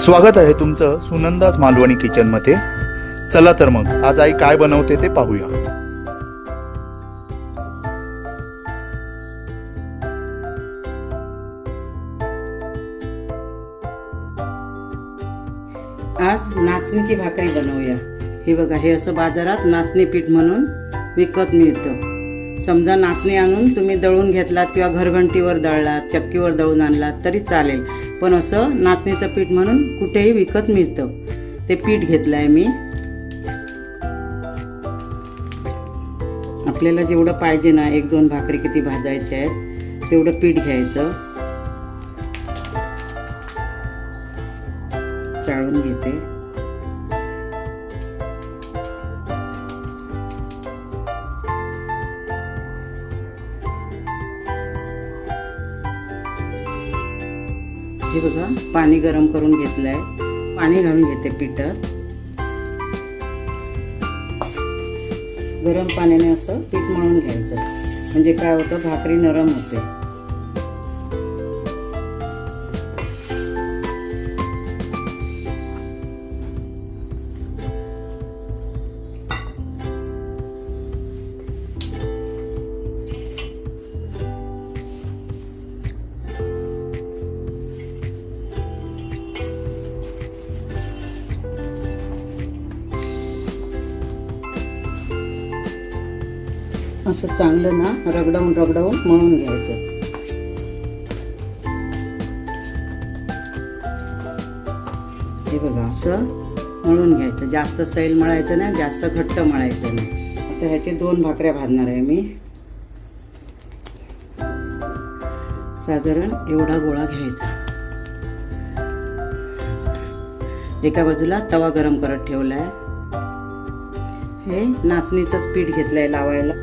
स्वागत आहे तुमचं सुनंदाज मालवणी किचनमध्ये चला तर मग आज आई काय बनवते ते पाहूया. आज नाचणीची भाकरी बनवूया. हे बघा हे असं बाजारात नाचणी पीठ म्हणून विकत मिळतं. समजा नाचणी आणून तुम्ही दळून घेतलात किंवा घरघंटीवर दळलात चक्कीवर दळून आणलात तरी चालेल. पण असं नाचणीचं पीठ म्हणून कुठेही विकत मिळतं. ते पीठ घेतलं आहे मी. आपल्याला जेवढं पाहिजे ना एक दोन भाकरी किती भाजायच्या आहेत तेवढं पीठ घ्यायचं. चाळून घेते. हे बघा पाणी गरम करून घेतलं आहे पाणी घालून घेते पिठात गरम पाण्याने असं पीठ मळून घ्यायचं. म्हणजे काय होतं? भाकरी नरम होते. असं चांगलं ना रगडवून रगडवून मळून घ्यायचं. हे बघा असं मळून घ्यायचं. जास्त सैल मळायचं नाही जास्त घट्ट मळायचं नाही. आता ह्याचे दोन भाकऱ्या भाजणार आहे मी. साधारण एवढा गोळा घ्यायचा. एका बाजूला तवा गरम करत ठेवलाय. हे नाचणीचंच पीठ घेतलंय लावायला.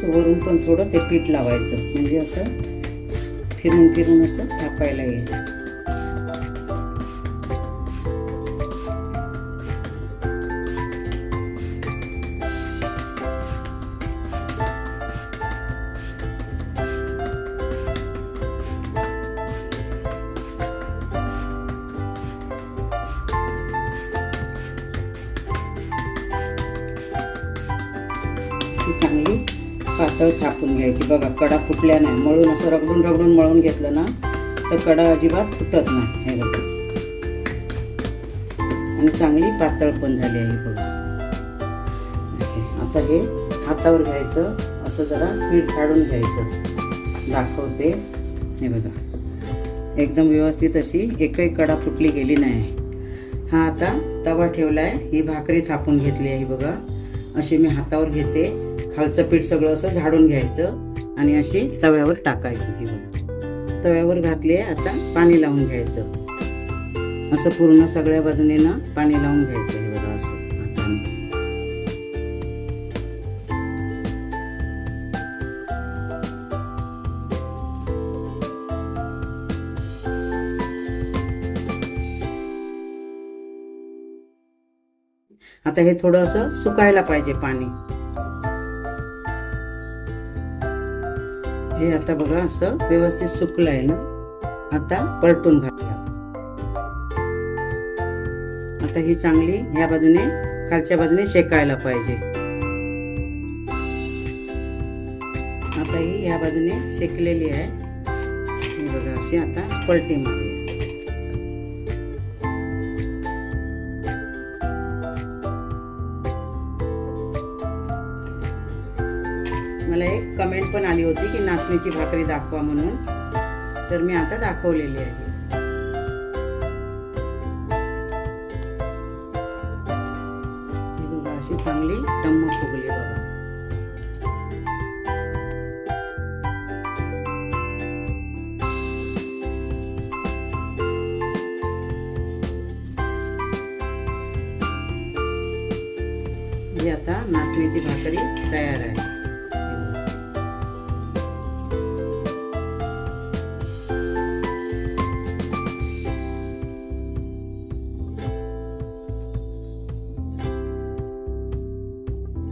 असं वरून पण थोडं ते पीठ लावायचं. म्हणजे असं फिरून फिरून असं थापायला येईल. चांगली पातळ थापून घ्यायची. बघा कडा फुटल्या नाही. मळून असं रगडून रगडून मळून घेतलं ना तर कडा अजिबात फुटत नाही. हे बघा. आणि चांगली पातळ पण झाली आहे बघा. आता हे हातावर घ्यायचं. असं जरा पीठ झाडून घ्यायचं. दाखवते. हे बघा. एकदम व्यवस्थित अशी एकही कडा फुटली गेली नाही. हा आता तवा ठेवला आहे ही भाकरी थापून घेतली आहे बघा. अशी मी हातावर घेते. खालचं पीठ सगळं असं झाडून घ्यायचं आणि अशी तव्यावर टाकायची ही तव्यावर घातली आहे आता पाणी लावून घ्यायचं. असं पूर्ण सगळ्या बाजूने ना पाणी लावून घ्यायचं हे बघा असं हाताने आता हे थोडं असं सुकायला पाहिजे पाणी. हे आता बघा असं व्यवस्थित सुकलंय ना? आता पलटून घातलं. आता ही चांगली ह्या बाजूने खालच्या बाजूने शेकायला पाहिजे. आता ही ह्या बाजूने शेकलेली आहे. बघा अशी आता पलटी मारूया. मला एक कमेंट पण आली होती की नाचणीची भाकरी दाखवा म्हणून. तर मी आता दाखवलेली आहे. अशी चांगली टम्म फुगली बघा. ही आता नाचण्याची भाकरी तयार आहे.